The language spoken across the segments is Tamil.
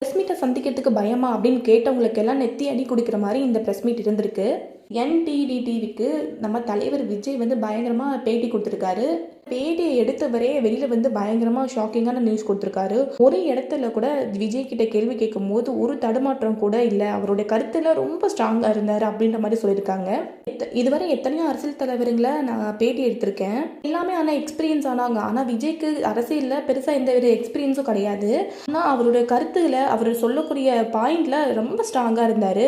ப்ரெஸ் மீட்டை சந்திக்கிறதுக்கு பயமா அப்படின்னு கேட்டவங்களுக்கு எல்லாம் நெத்தி அடி கொடுக்குற மாதிரி இந்த ப்ரெஸ் மீட் இருந்திருக்கு. என்டிடி டிவிக்கு நம்ம தலைவர் விஜய் வந்து பயங்கரமாக பேட்டி கொடுத்துருக்காரு. பேட்டியை எடுத்தவரே வெளியில் வந்து பயங்கரமாக ஷாக்கிங்கான நியூஸ் கொடுத்துருக்காரு. ஒரு இடத்துல கூட விஜய் கிட்ட கேள்வி கேட்கும் போது ஒரு தடுமாற்றம் கூட இல்லை. அவருடைய கருத்தில் ரொம்ப ஸ்ட்ராங்காக இருந்தார் அப்படின்ற மாதிரி சொல்லியிருக்காங்க. இதுவரை எத்தனையோ அரசியல் தலைவருங்களை நான் பேட்டி எடுத்திருக்கேன். எல்லாமே ஆனால் எக்ஸ்பீரியன்ஸ் ஆனாங்க. ஆனால் விஜய்க்கு அரசியலில் பெருசாக எந்த ஒரு எக்ஸ்பீரியன்ஸும் கிடையாது. ஆனால் அவருடைய கருத்துக்களை அவர் சொல்லக்கூடிய பாயிண்ட்ல ரொம்ப ஸ்ட்ராங்காக இருந்தார்.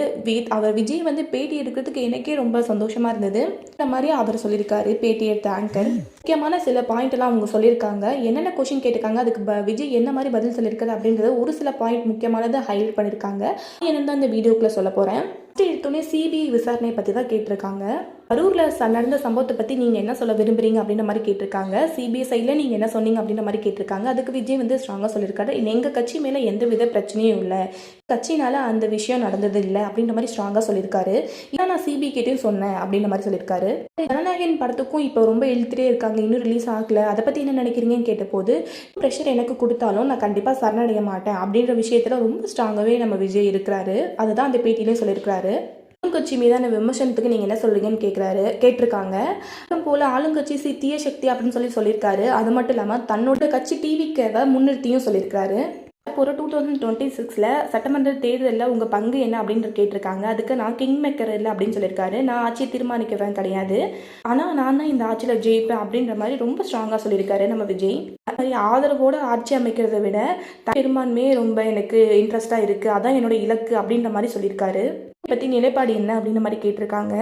அவர் விஜய் வந்து பேட்டி எடுக்கிறதுக்கு எனக்கே ரொம்ப சந்தோஷமாக இருந்தது. இந்த மாதிரி அவர் சொல்லியிருக்காரு பேட்டி எடுத்த ஆங்கர் முக்கியமான சில பாயிண்ட் எல்லாம் அவங்க சொல்லியிருக்காங்க. என்னென்ன கொஷின் கேட்டிருக்காங்க? அதுக்கு ப- விஜய் என்ன மாதிரி பதில் சொல்லியிருக்காரு அப்படின்றது ஒரு சில பாயிண்ட் முக்கியமானதை ஹைலைட் பண்ணியிருக்காங்க. என்னன்னு தான் இந்த வீடியோக்குள்ளே சொல்ல போகிறேன் ஃபஸ்ட்டு எடுத்தோடனே சிபிஐ விசாரணை பற்றி தான் கேட்டிருக்காங்க. கரூரில் நடந்த சம்பவத்தை பற்றி நீங்கள் என்ன சொல்ல விரும்புகிறீங்க அப்படின்ற மாதிரி கேட்டிருக்காங்க. சிபிஐ சைடில் நீங்கள் என்ன சொன்னீங்க அப்படின்ற மாதிரி கேட்டிருக்காங்க. அதுக்கு விஜய் வந்து ஸ்ட்ராங்காக சொல்லியிருக்காரு. எங்கள் கட்சி மேலே எந்த வித பிரச்சனையும் இல்லை. கட்சினால் அந்த விஷயம் நடந்தது இல்லை அப்படின்ற மாதிரி ஸ்ட்ராங்காக சொல்லியிருக்காரு. இதான் நான் சிபிஐ கிட்டேயும் சொன்னேன் அப்படின்ற மாதிரி சொல்லியிருக்காரு. ஜனநாயகன் படத்துக்கும் இப்போ ரொம்ப இழுத்துட்டே இருக்காங்க. இன்னும் ரிலீஸ் ஆகல. அதை பற்றி என்ன நினைக்கிறீங்கன்னு கேட்டபோது ப்ரெஷர் எனக்கு கொடுத்தாலும் நான் கண்டிப்பாக சரணடைய மாட்டேன் அப்படின்ற விஷயத்தில் ரொம்ப ஸ்ட்ராங்காகவே நம்ம விஜய் இருக்கிறாரு. அதுதான் அந்த பேட்டியிலே சொல்லியிருக்காரு ஆளுங்கட்சி மீதான விமர்சனத்துக்கு நீங்கள் என்ன சொல்கிறீங்கன்னு கேட்குறாரு கேட்டிருக்காங்க. போல போல் ஆளுங்கட்சி சி தீய சக்தி அப்படின்னு சொல்லி சொல்லியிருக்காரு. அது மட்டும் இல்லாமல் தன்னோட கட்சி டிவிக்கு ஏதாவது முன்னிறுத்தியும் சொல்லியிருக்காரு இப்போ டூ தௌசண்ட் டுவெண்ட்டி சிக்ஸில் சட்டமன்ற தேர்தலில் உங்கள் பங்கு என்ன அப்படின்னு கேட்டிருக்காங்க. அதுக்கு நான் கிங் மேக்கர் இல்லை அப்படின்னு சொல்லியிருக்காரு. நான் ஆட்சியை தீர்மானிக்கிறேன் கிடையாது. ஆனால் நான் தான் இந்த ஆட்சியில் ஜெயிப்பேன் அப்படின்ற மாதிரி ரொம்ப ஸ்ட்ராங்காக சொல்லியிருக்காரு நம்ம விஜய். அது மாதிரி ஆதரவோடு ஆட்சி அமைக்கிறதை விட பெரும்பான்மையே ரொம்ப எனக்கு இன்ட்ரெஸ்டாக இருக்குது அதான் என்னோட இலக்கு அப்படின்ற மாதிரி சொல்லியிருக்காரு. இதை பற்றி நிலைப்பாடு என்ன அப்படின்ற மாதிரி கேட்டிருக்காங்க.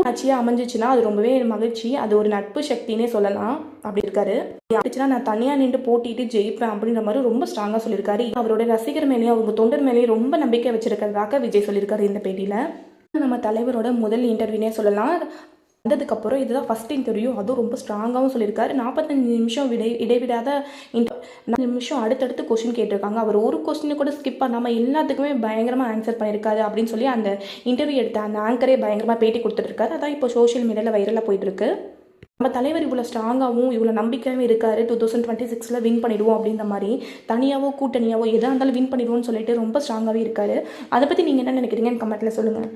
ஆட்சியாக அமைஞ்சிச்சுன்னா அது ரொம்பவே மகிழ்ச்சி. அது ஒரு நட்பு சக்தினே சொல்லலாம். அப்படி இருக்காரு. அப்படிச்சுன்னா நான் தனியாக நின்று போட்டிட்டு ஜெயிப்பேன் அப்படின்ற மாதிரி ரொம்ப ஸ்ட்ராங்காக சொல்லியிருக்காரு. அவரோட ரசிகர் மேலேயும் அவங்க தொண்டர் மேலேயும் ரொம்ப நம்பிக்கை வச்சிருக்கிறதாக விஜய் சொல்லியிருக்காரு இந்த பேட்டியில். நம்ம தலைவரோட முதல் இன்டர்வியூனே சொல்லலாம். வந்ததுக்கப்புறம் இதுதான் ஃபஸ்ட் இன்டர்வியூ அதுவும் ரொம்ப ஸ்ட்ராங்காகவும் சொல்லியிருக்காரு. நாற்பத்தஞ்சு நிமிஷம் விடை இடைவிடாத இன்டர் நாலு நிமிஷம் அடுத்தடுத்து கொஸ்டின் கேட்டிருக்காங்க. அவர் ஒரு கொஸ்டினை கூட ஸ்கிப் பண்ணாமல் எல்லாத்துக்குமே பயங்கரமாக ஆன்சர் பண்ணியிருக்காரு அப்படின்னு சொல்லி அந்த இன்டர்வியூ எடுத்த அந்த ஆங்கரே பயங்கரமாக பேட்டி கொடுத்துட்ருக்காரு அதான் இப்போ சோஷியல் மீடியாவில் வைரலாக போயிட்டுருக்கு. நம்ம தலைவர் இவ்வளோ ஸ்ட்ராங்காகவும் இவ்வளோ நம்பிக்கையாகவும் இருக்காரு. டூ தௌசண்ட் டுவெண்ட்டி சிக்ஸில் வின் பண்ணிடுவோம் அப்படின்ற மாதிரி தனியாவோ கூட்டணியாவோ எதாக இருந்தாலும் வின் பண்ணிடுவோம்னு சொல்லிட்டு ரொம்ப ஸ்ட்ராங்காகவே இருக்காரு. அதை பற்றி நீங்கள் என்ன நினைக்கிறீங்கன்னு கமெண்ட்டில் சொல்லுங்கள்